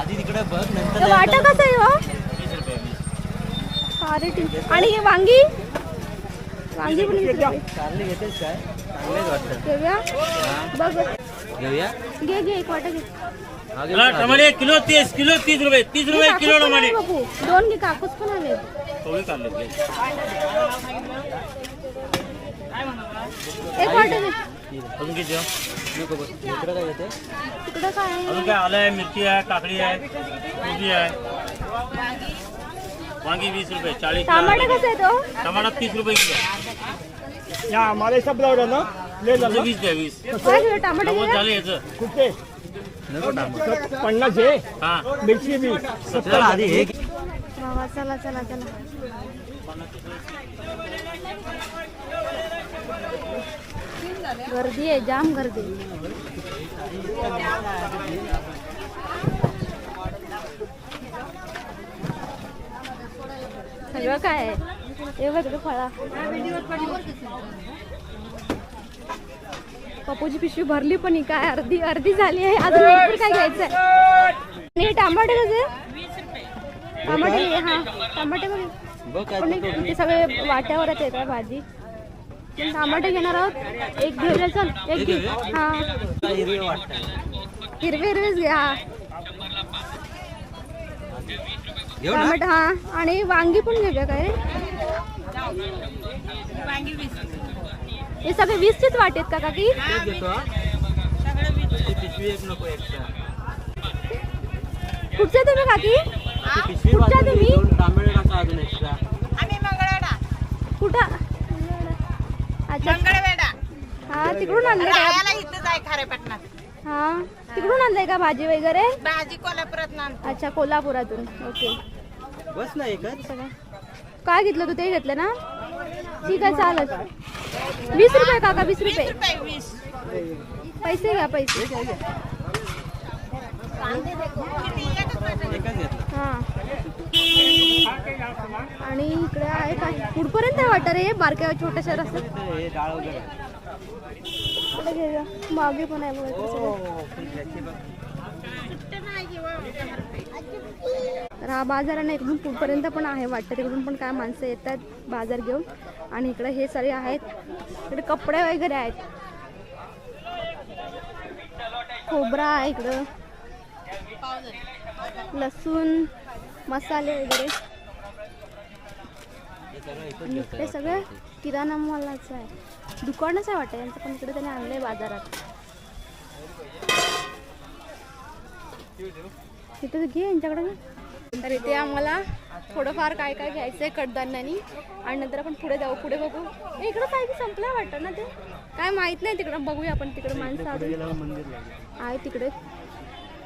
आधी तिकडे बघ नंतर वाटा कसं आहे हो? वीस रुपये वीस. अरे ठीक आणि हे वांगी? वांगी पण वीस घेतेस काय? चांगलेच वाटतं. घेऊया. बघ घेऊया? घे घे एक वाटा घे. टमाटे किलो तीस किलो तीस रुपये तीस रुपये किलो टमाटे दोन घे कापूस पण आले ते. एक वाटा घे. इकडं काय तिकडं काय अजून काय आलं आहे? मिरची आहे काकडी आहे कोबी आहे. वांगी वीस रुपये चाळीस टमाटे कसं आहे तो टमाटा तीस रुपये किलो. या हमारे सब लोग ना. ले तुमचं वीस द्या वीस. टमाटे झाले? याचं. कुठे. पन्नास आहे हा. मिरची बी. चल आधी हे. चला चला चला. गर्दी आहे जाम गर्दी सगळं काय आहे? हे फळा. पप्पूची पिशवी भरली पण ही काय अर्धी अर्धी झाली आहे. अजून भरपूर काय घ्यायचं आहे आणि हे टमाटे कसे? टमाटे हा टमाटे बघ. सगळे वाट्यावरच येत आहे भाजी. टमाटे घेणार आहोत. एक घेऊया चल एक घे? हा. काय हिरवे हिरवेच घे हा. ना? टमाटे हा. आणि वांगी पण घेऊया काय? हे सगळे वीसचेच वाटेत का काकी? तेच घेतो हा. ती पिशवी एक नको एक्स्ट्रा कुठचे तुम्ही काकी कुठच्या तुम्ही? कुठं? हा तिकडून आणलं का? राहायला इथंच आहे खारेपटणात हा तिकडून आणलंय का भाजी वगैरे? भाजी कोल्हापुरात अच्छा कोल्हापुरातून. ओके. बस ना एकच. काय घेतलं तू? ते घेतलं ना? ठीक आहे चालत वीस रुपये काका वीस रुपये. रुपये वीस. पैसे घ्या पैसे. एकच घेतलं. आणि इकडे आहे काय? कुठपर्यंत आहे वाटत रे बारक्या छोट्याशा रस्त्यात ते मागे पण आहे बघ तर हा बाजार आणि इकडून कुठपर्यंत पण आहे वाटतं तिकडून पण काय माणसं येतात बाजार घेऊन. आणि इकडे हे सगळे आहेत. इकडे कपडे वगैरे आहेत. खोबरा आहे इकडं. लसूण मसाले वगैरे. हे सगळं किराणा मालाचं आहे. दुकानच आहे वाटतं यांचं पण इकडे त्याने आणलंय बाजारात. इथं घे यांच्याकडे घे. तर इथे आम्हाला थोडंफार काय काय घ्यायचं आहे कडधान्यानी. आणि नंतर आपण पुढे जाऊ पुढे बघू. इकडं काय की संपलं वाटतं ना ते? काय माहीत नाही तिकडं बघूया आपण तिकडं माणसं आहे तिकडे.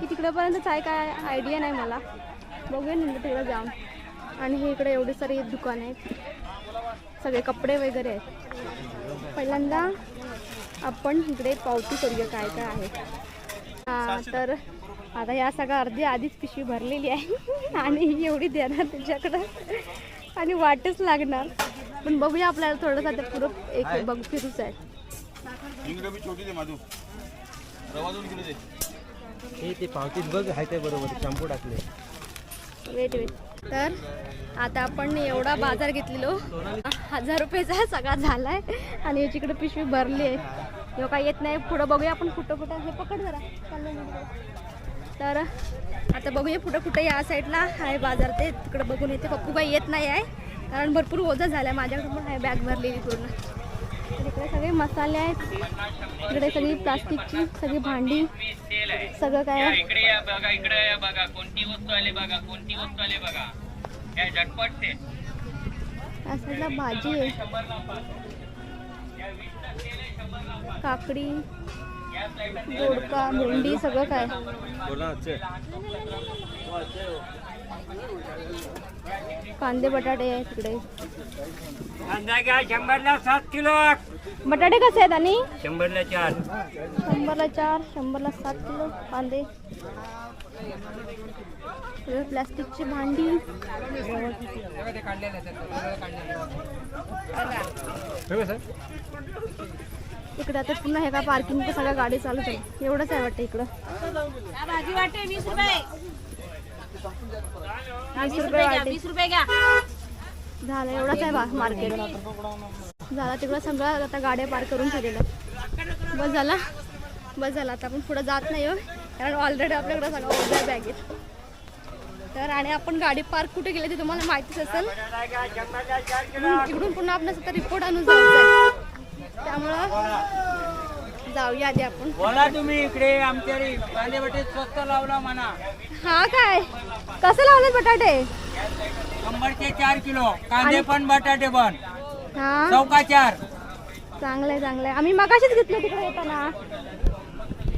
की तिकडेपर्यंत काय काय आयडिया नाही मला. बघूया नंतर तिकडे जाऊन. आणि हे इकडे एवढी सारी दुकान आहेत. सगळे कपडे वगैरे आहेत. पहिल्यांदा आपण इकडे पावती करूया काय काय आहे. तर आता या सगळ्या अर्धी आधीच पिशवी भरलेली आहे. आणि ही एवढी देणार त्याच्याकडं आणि वाटच लागणार. पण बघूया आपल्याला थोडंसं आता पुढं एक बघ फिरूच आहे. हे ते पावतीत बघ आहे ते बरोबर शॅम्पू टाकले. वेट वेट तर आता आपण एवढा बाजार घेतलेलो. हजार रुपयेचा सगळा झालाय आणि याच्याकडे पिशवी भरली आहे. किंवा काय येत नाही. पुढं बघूया आपण कुठं कुठं हे पकड जरा. तर आता बघूया कुठं कुठं या साईडला आहे बाजार ते. तिकडे बघून येते. पप्पू काही येत नाही आहे. कारण भरपूर ओझं झालं आहे माझ्याकडे पण आहे बॅग भरलेली पूर्ण. तर इकडे सगळे मसाले आहेत. इकडे सगळी प्लास्टिकची सगळी भांडी. सगळं काय. इकडे या बघा इकडे या बघा कोणती वस्तू आली बघा कोणती वस्तू आली बघा. या झटपट से या साईडला भाजी आहे. काकडी दोडका भेंडी सगळं काय? बोला कांदे बटाटे आहे तिकडे. कांदा घ्या शंभरला सात किलो. बटाटे कसे आहेत आणि? शंभरला चार. शंभरला चार शंभरला सात किलो कांदे. प्लास्टिकची भांडी. इकडे आता पुन्हा हे का पार्किंग सगळ्या गाडी चालू आहे एवढंच आहे वाटतं इकडं. भाजी वाटे वीस रुपये. वीस रुपये वाटे वीस रुपये घ्या. झालं एवढंच आहे बा मार्केट. झाला तिकडं सगळं आता गाड्या पार करून ठेवलेलं. बस झाला. बस झाला. आता आपण पुढं जात नाही हो. कारण ऑलरेडी आपल्याकडे सगळं ओझा बॅगेत तर आणि आपण गाडी पार्क कुठे गेले ते तुम्हाला माहितीच असेल. इकडून- इकडून पुन्हा आपल्यास आता रिपोर्ट आणून जायचं त्यामुळं जाऊया आधी आपण. बोला तुम्ही इकडे आमच्या कांदे बटे स्वस्त लावला म्हणा. हा काय? कसं लावले बटाटे? शंभरचे चार किलो कांदे पण बटाटे पण. हा? चौका चार. चांगलंय चांगलंय. आम्ही मगाशीच घेतलं तिकडे येताना.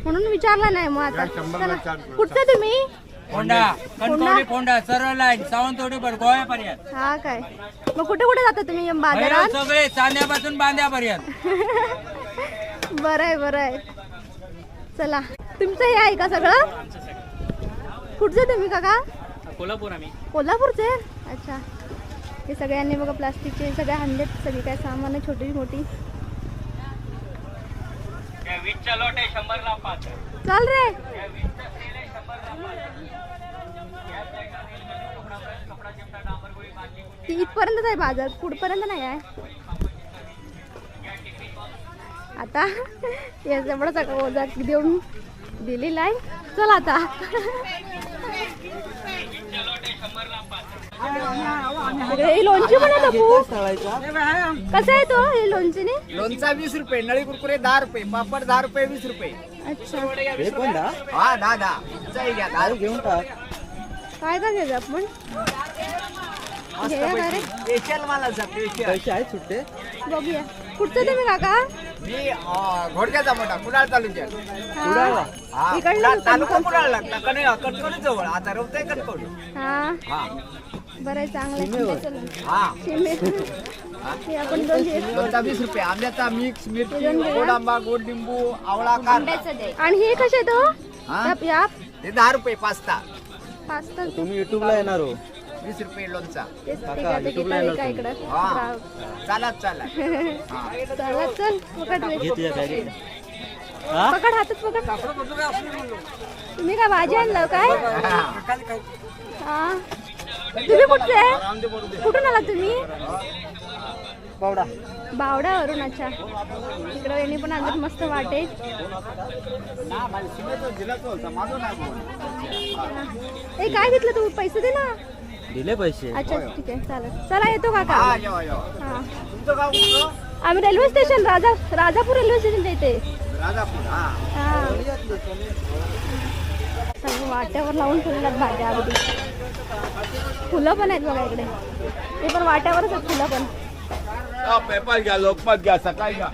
म्हणून विचारलं नाही मग आता. चला. कुठचं तुम्ही? फोंडा कणकवली फोंडा सरळ लाईन सावंतवाडी बर गोव्यापर्यंत. हा काय? मग कुठे कुठे जाता तुम्ही या बाजारात? सगळे चांद्यापासून बांद्यापर्यंत. बरं आहे बरं आहे. चला. तुमचं हे आहे का सगळं? कुठचे तुम्ही काका? कोल्हापूर आम्ही. कोल्हापूरचे? अच्छा. हे सगळ्यांनी बघा प्लास्टिकचे सगळे आणलेत सगळी काय सामान आहे छोटी मोठी. चल रे. ती इथपर्यंतच आहे बाजार पुढपर्यंत नाही आहे. आता या एवढं सगळं ओझा देऊन दिलेला आहे. चल आता. ही लोणची बापू. कसं आहे तो ही लोणची ने लोणचा वीस रुपये नळी कुरकुरे दहा रुपये पापड दहा रुपये वीस रुपये. अच्छा. हा दहा दहा घ्या दहा घेऊन टाक. काय काय घ्यायचं आपण? काय रे. स्पेशल मालाचा स्पेशल पैसे आहेत सुट्टे. बघूया. कुठचं तुम्ही काका? मी घोडक्याचा मोठा कुडाळ तालुक्यात. हा. इकडलं कुडाळ होतं तालुका. कुडाळ लागला कणकवली जवळ. आता रवतय कणकवली. हा. हा. बरं चांगलं. हा. हे आपण दोन वीस रुपये. आंब्याचा मिक्स मिरची. गोड आंबा गोड लिंबू आवळा आणि हे कसे आहे तो हा? या- या हे दहा रुपये पास्ता. पास्ता. तुम्ही युट्यूबला येणार हो. वीस रुपये लोणचा. तेच ते इकडं? हा. ग्राहक. चालत चालत. चला चल पकड रे. घे तुझ्या बॅगेत पकड हातात पकड. तुम्ही काय भाजी आणलं काय? हा. तुम्ही कुठचे कुठून आला तुम्ही? पावडा बावड्यावरून अच्छा इकडं यांनी पण आणत मस्त वाटे. ए काय घेतलं तू? पैसे दे ना. दिले पैसे. अच्छा ठीक आहे चालेल. चला येतो काका? हा हा. तुमचं गाव कुठलं? आम्ही रेल्वे स्टेशन राजा राजापूर रेल्वे स्टेशनच्या इथे. राजापूर हा. हा. सगळं वाट्यावर लावून ठेवलेल्यात भाज्या अगदी. फुलं पण आहेत बघा इकडे. ते पण वाट्यावरच आहेत फुलं पण. पेपर घ्या लोकमत घ्या सकाळी घ्या.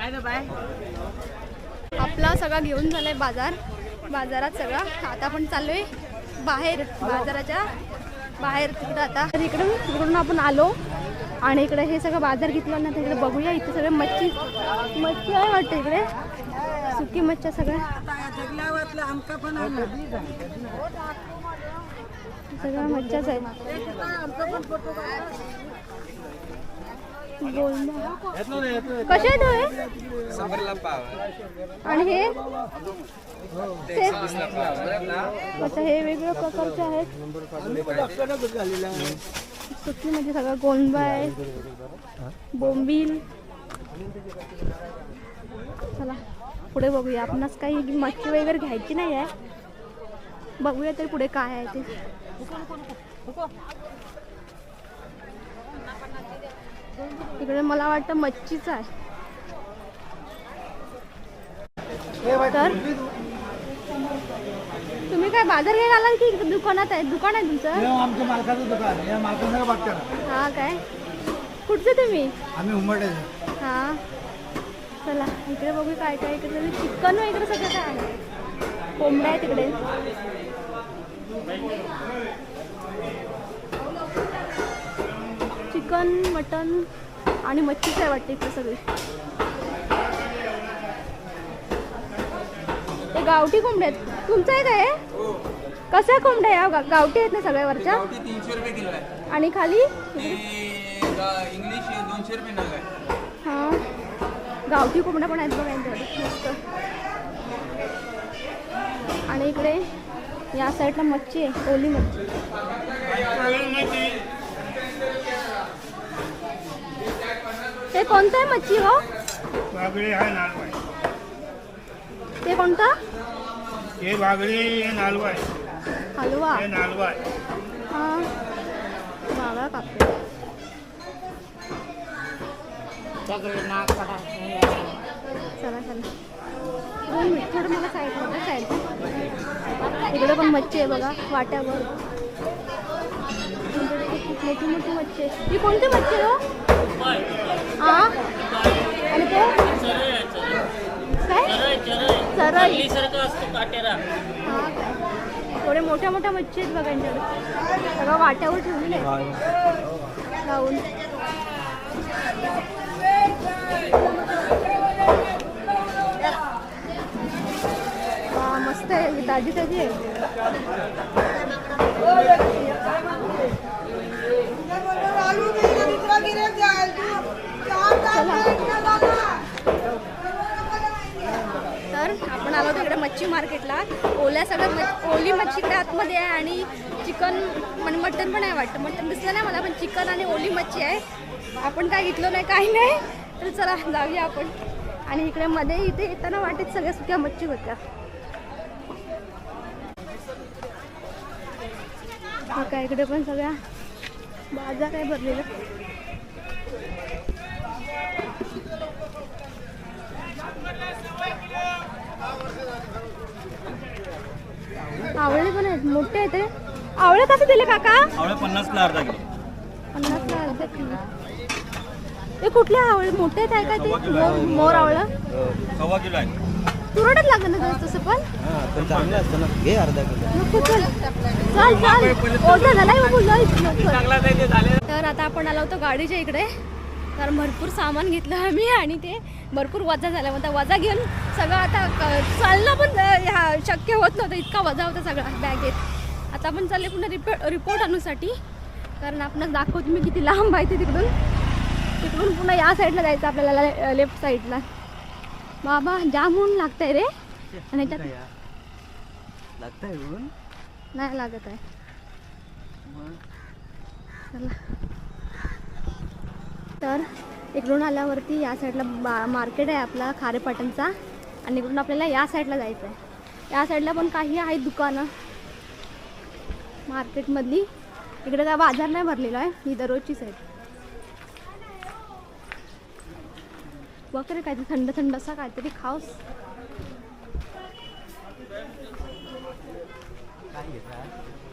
आपला सगळा घेऊन झालाय बाजार. बाजारात सगळा. आता आपण चाललोय बाहेर बाजाराच्या बाहेर तिकडं आता. तर इकडून तिकडून आपण आलो आणि इकडे हे सगळं बाजार घेतलं ना तिकडे इकडे बघूया. इथे सगळे मच्छी मच्छी आहे वाटतं इकडे. सुकी मच्छ्या सगळ्या. सगळ्या मच्छाच आहेत. कसे आहेत हे? आणि हे आता हे वेगवेगळ्या प्रकारचे आहेत सुकी म्हणजे सगळं गोंडबा आहे बोंबील चला पुढे बघूया आपणास काही मच्छी वगैरे घ्यायची नाही आहे बघूया तरी पुढे काय आहे ते इकडे मला वाटतं मच्छीच आहे. तर? तुम्ही काय बाजार घ्यायला आलात की दुकानात आहे? दुकान आहे तुमचं? आमच्या मालकाचं दुकान या मालकाचं बघता हा काय? कुठचे तुम्ही? आम्ही हा. चला इकडे बघू काय काय इकडे चिकन वगैरे सगळं काय आहे? कोंबड्या आहे तिकडे चिकन मटन. आणि मच्छीच आहे वाटते इकडे सगळी? ते गावठी कोंबड्या आहेत. तुमचं आहे काय कशा कोंबड्या या गा- गावठी आहेत ना सगळ्या वरच्या? तीनशे रुपये किलो आहे. आणि खाली? इंग्लिश दोनशे रुपये नग आहे. हा. गावठी कोंबड्या पण आहेत बघा यांच्याकडे मस्त. आणि इकडे या साईडला मच्छी आहे ओली मच्छी. ते कोणतं आहे मच्छी हो? वागळे हा नालवा आहे. ते कोणतं? हे वागळे हे नालवा आहे. हलवा. हे नालवा आहे. हा. मावा कापते चला चला. दोन मिनिट थोडं मला साईड इकडे पण मच्छी आहे बघा वाट्यावर. मोठी मोठी मच्छी आहे. ही कोणती मच्छी आहे हो? हा आणि ते? काय? हा थोडे मोठ्या मोठ्या मच्छी आहेत बघा यांच्याकडे. सगळं वाट्यावर ठेवलेलं आहे. लावून मस्त आहे. ताजी ताजी आहे. तर आपण आलो तिकडे मच्छी मार्केटला. ओल्या सगळ्या मच- ओली मच्छी इकडे आतमध्ये आहे आणि चिकन म्हणजे मटन पण आहे वाटतं. मटन दिसलं नाही मला पण चिकन आणि ओली मच्छी आहे. आपण काय घेतलं नाही काही नाही. तर चला जाऊया आपण. आणि इकडे मध्ये इथे येताना वाटेत सगळ्या सुक्या मच्छी होत्या. काय इकडे पण सगळ्या बाजार आहे भरलेला. आवळे पण आहेत मोठे आहेत ते आवळे कसे दिले काका? आवळे पन्नासला अर्धा किलो. पन्नासला अर्धा किलो. ते कुठले आवळे? मोठे आहेत आहे का ते? मोर मोर आवळं? सव्वा किलो आहे. तुरटच लागलं ना तसं- तसं पण? हा पण चांगलं असतं ना. घे अर्धा किलो. नको चल. चल झालाय बाबू लय लवकर. तर आता आपण आलो होतो गाडीच्या इकडे. कारण भरपूर सामान घेतलं आम्ही आणि ते भरपूर वजा झाला. त्या वजा घेऊन सगळं आता चालणं पण शक्य होत नव्हतं. इतका वजा होता सगळा बॅगेत आता आपण चालले पुन्हा रिपोर्ट रिपोर्ट आणूसाठी कारण आपण दाखवतो मी किती लांब आहे ते तिकडून. तिकडून पुन्हा या साईडला जायचं आपल्याला लेफ्ट साईडला बाबा जाम ऊन लागतंय रे. आणि लागतंय ऊन? नाही लागत आहे. चला. तर इकडून आल्यावरती या साईडला बा मार्केट आहे आपला खारेपाटणचा. आणि इकडून आपल्याला या साईडला जायचं आहे या साईडला पण काही आहेत दुकानं. मार्केटमधली. इकडे काय बाजार नाही भरलेला आहे ही दररोजची साईड. बघ रे काहीतरी थंड थंड असा काहीतरी खाऊस.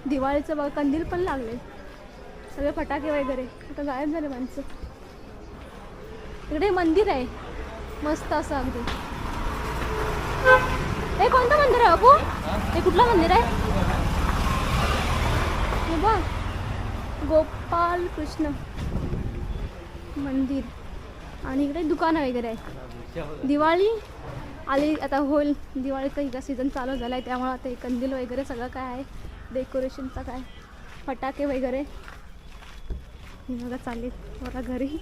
दिवाळीचं बघ कंदील पण लागले. सगळे फटाके वगैरे. आता गायब झाले माणसं. इकडे मंदिर आहे. मस्त असं अगदी. हे कोणतं मंदिर आहे बाबू हे कुठलं मंदिर आहे? बा गोपाल कृष्ण मंदिर. आणि इकडे दुकानं वगैरे आहे. दिवाळी आली आता होईल. दिवाळीचा इका सीझन चालू झाला आहे त्यामुळे आता कंदील वगैरे सगळं काय आहे. डेकोरेशनचं काय? फटाके वगैरे. बघा चालेल बघा घरी.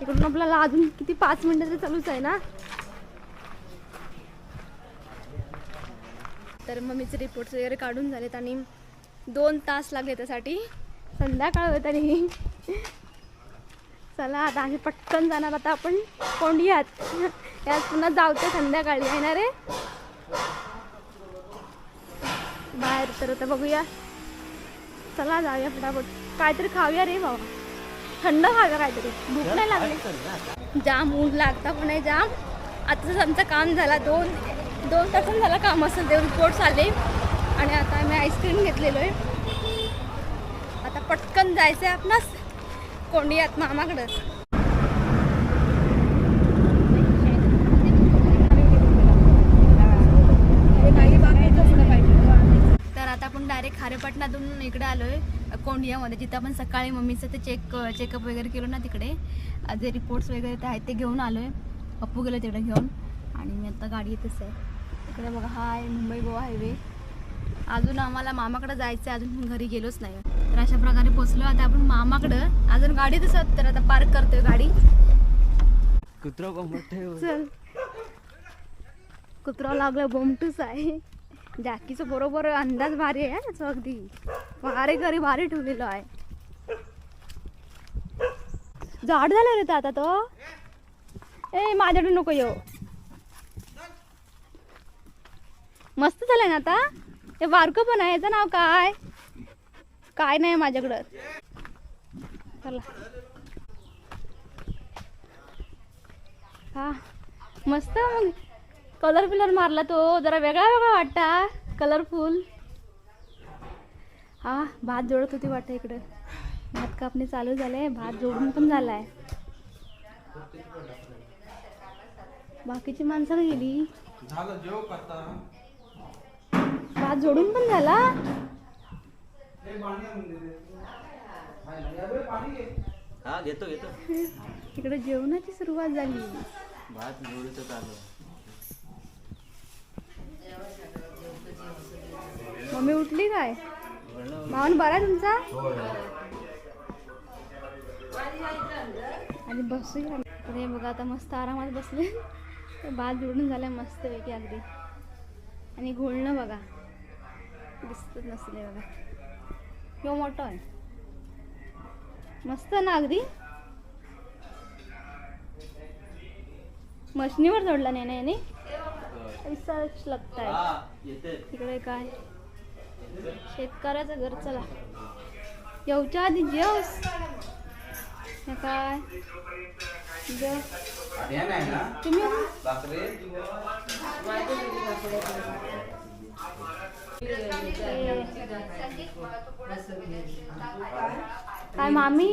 इकडून आपल्याला अजून किती पाच मिनिटाचं चालूच आहे ना? तर मम्मीचे रिपोर्ट्स वगैरे काढून झालेत आणि दोन तास लागले त्यासाठी. संध्याकाळ होत आणि चला आता आम्ही पटकन जाणार. आता आपण कोंडियात. यात पुन्हा जावते संध्याकाळी. आहे ना रे? बाहेर तर आता बघूया. चला जाऊया फटाफट. काहीतरी खाऊया रे बाबा थंड खाऊया काहीतरी. भूक नाही लागली. जाम ऊन लागता पण आहे जाम. आताच आमचं काम झाला दोन दोन तासांनी झालं काम असेल ते रिपोर्ट्स आले आणि आता आम्ही आईस्क्रीम घेतलेलो आहे आता पटकन जायचं आहे आपणास कोंडियात मामाकडं तर आता आपण डायरेक्ट खारेपाटणातून इकडे आलोय कोंडियामध्ये जिथं आपण सकाळी मम्मीचं ते चेक चेकअप वगैरे केलं ना तिकडे जे रिपोर्ट्स वगैरे ते आहेत ते घेऊन आलोय. पप्पू गेलो तिकडे घेऊन. आणि मी आता गाडी येतच आहे. इकडे बघा हा आहे मुंबई गोवा हायवे अजून आम्हाला मामाकडे जायचं आहे अजून घरी गेलोच नाही. तर अशा प्रकारे पोचलो आता आपण मामाकडं अजून गाडीतच आहोत तर आता पार्क करतोय गाडी. कुत्रा चल. कुत्रा लागला बोमटूच आहे. जॅकीचं बरोबर अंदाज भारी आहे हा अगदी. भारी घरी भारी ठेवलेलं आहे. झाड झालं रे ते आता तो. ए माझ्याकडे नको येऊ. मस्त झालं ना आता? हे वारकं पण आहे याचं नाव काय? काय नाही माझ्याकडं. चला. हा मस्त मग. कलर पिलर मारला तो. जरा वेगळा वेगळा वाटता. कलरफुल. हा भात जोडत होती वाटतं इकडं. भात कापणी चालू झाले भात जोडून पण झालाय. बाकीची माणसं गेली. भात जोडून पण झाला? हा घेतो घेतो. इकडे जेवणाची सुरुवात झाली. भात जोडीचं चालू मम्मी उठली काय? मावून बरा आहे तुमचा? आणि बसूया. तर हे बघा आता मस्त आरामात बसले. भात जोडून झालाय मस्त पैकी अगदी. आणि घोळणं बघा. दिसतच नसले बघा. किंवा मोठं आहे. मस्त ना अगदी? मशनीवर जोडला नाही ना याने पैसा लागताय. हा येते. तिकडे काय? शेतकऱ्याचं घर चला. येऊच्या आधी जेवस. हे काय? जेव. तुम्ही काय मामी?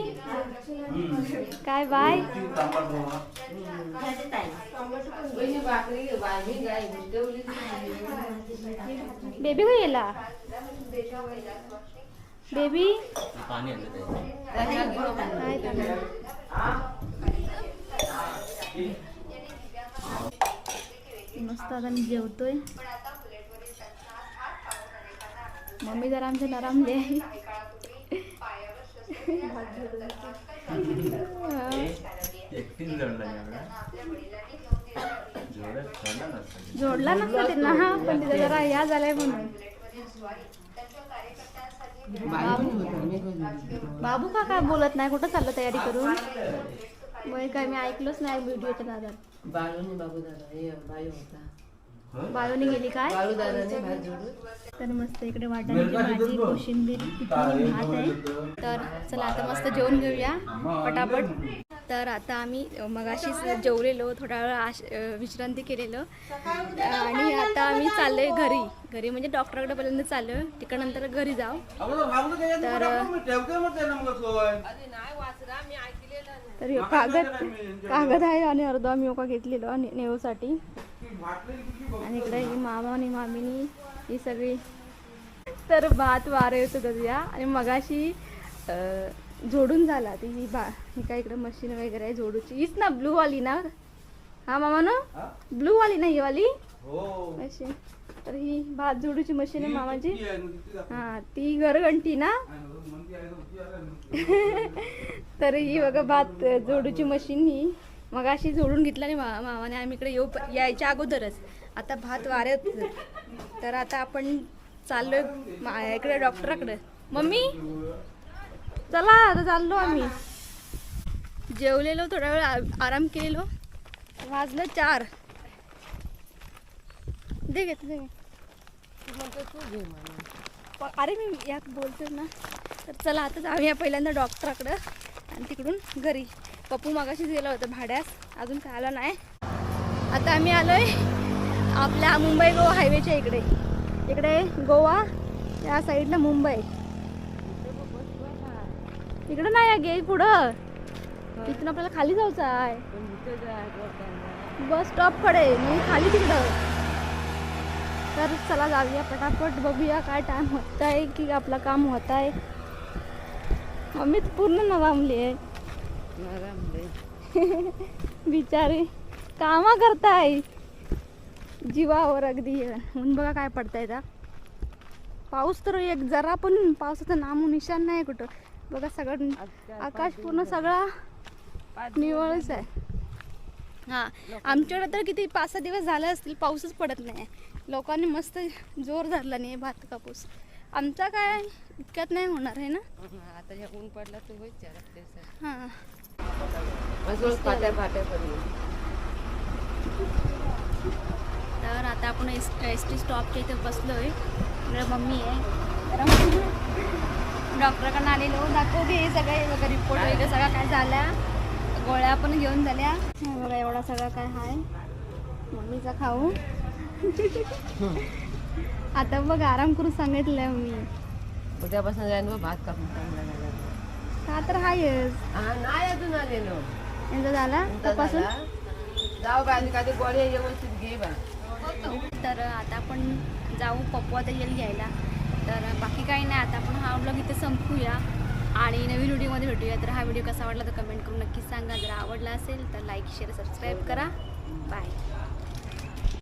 काय बाय? बेबी गेला बेबी? पाणी? मस्त आता मी जेवतोय. मम्मी जरा आमच्या नरामले आहे एकटीच जोडला जोडत जोडला नसतं जोडला नसता त्यांना हा पण तिथं जरा या झालाय म्हणून. बाबू का काय बोलत नाही कुठं चाललं तयारी करून? मग काय मी ऐकलोच नाही व्हिडिओच्या नादात. बाळून बाबू दादा हे बाई होता. बायोनी गेली काय? बाळू दादाने भात जोडून तर मस्त इकडे वाटाण्याची भाजी कोशिंबीर भात आहे. तर चला आता मस्त जेवण घेऊया पटापट. तर आता आम्ही मगाशीच जेवलेलो थोडा वेळ आश विश्रांती केलेलं. आणि आता आम्ही चाललोय घरी. घरी म्हणजे डॉक्टरकडे पर्यंत चाललोय. तिकडनंतर घरी जाऊ. तर तर कागद कागद आहे आणि अर्धा मी ओका घेतलेलो नेऊसाठी. आणि इकडे ही मामा आणि मामीनी ही सगळी तर भात वारे होतं करूया आणि मगाशी जोडून झाला ती ही बा ही काय इकडे मशीन वगैरे आहे जोडूची. हीच ना ब्लू वाली ना? हा मामा ना ब्लू वाली ना ही वाली? मशीन तर ही भात जोडूची मशीन आहे मामाची. हा ती घरघंटी ना? तर ही बघा भात जोडूची मशीन ही. मग अशी जोडून घेतला नाही मा मामाने. आम्ही इकडे येऊ यायच्या अगोदरच. आता भात वाऱ्यात तर आता आपण चाललोय मा- इकडे डॉक्टराकडे. मम्मी? चला आता चाललो आम्ही. जेवलेलो थोडा वेळ आ- आराम केलेलो. वाजलं चार. दे घेत अरे मी यात बोलते ना. तर चला आता जाऊया पहिल्यांदा डॉक्टराकडं आणि तिकडून घरी. पप्पू मागाशीच गेला होता भाड्यास. अजून काय आला नाही. आता आम्ही आलोय आपल्या मुंबई गोवा हायवेच्या इकडे. इकडे गोवा या साईडला मुंबई. इकडं नाही या गे पुढं. इथून आपल्याला खाली जायचं आहे. बस स्टॉपकडे मी म्हणजे खाली तिकडं. तर चला जाऊया पटापट बघूया काय टाइम होत आहे की आपलं काम होत आहे मम्मी पूर्ण नवामली आहे. बिचारे कामा करताय. जीवावर अगदी. ऊन बघा काय पडताय त्या पाऊस तर एक जरा पण पावसाचं नामो निशाण नाही कुठं. बघा सगळं आकाश पूर्ण सगळा निवळच आहे. हां आमच्याकडे तर किती पाच सहा दिवस झाले असतील पाऊसच पडत नाही. लोकांनी मस्त जोर धरला नाही भात कापूस. आमचा काय इतक्यात नाही होणार आहे ना? आता ऊन पडलं तर हां. तर आता आपण एस एस टी स्टॉपच्या इथे बसलो आहे इकडे मम्मी आहे. तर मम्मी डॉक्टरकडे आलेलो. दाखवते हे सगळं बघा रिपोर्ट वगैरे सगळं काय झाल्या गोळ्या पण घेऊन झाल्या. बघा एवढा सगळं काय आहे मम्मीचा खाऊ. आता बघ आराम करून सांगितलंय मी उद्यापासून जाईन बघ भात कापून झाला का तर आहेच हा नाही अजून आलेलो. यांचा झाला? तपासून? जाऊ का ते गोळ्या व्यवस्थित घे तर आता आपण जाऊ पप्पू आता येईल घ्यायला. तर बाकी काही नाही आता आपण हा ब्लॉग इथे संपूया. आणि नवीन व्हिडिओमध्ये भेटूया. तर हा व्हिडिओ कसा वाटला तर कमेंट करून नक्कीच सांगा. जर आवडला असेल तर लाईक शेअर सबस्क्राईब करा. बाय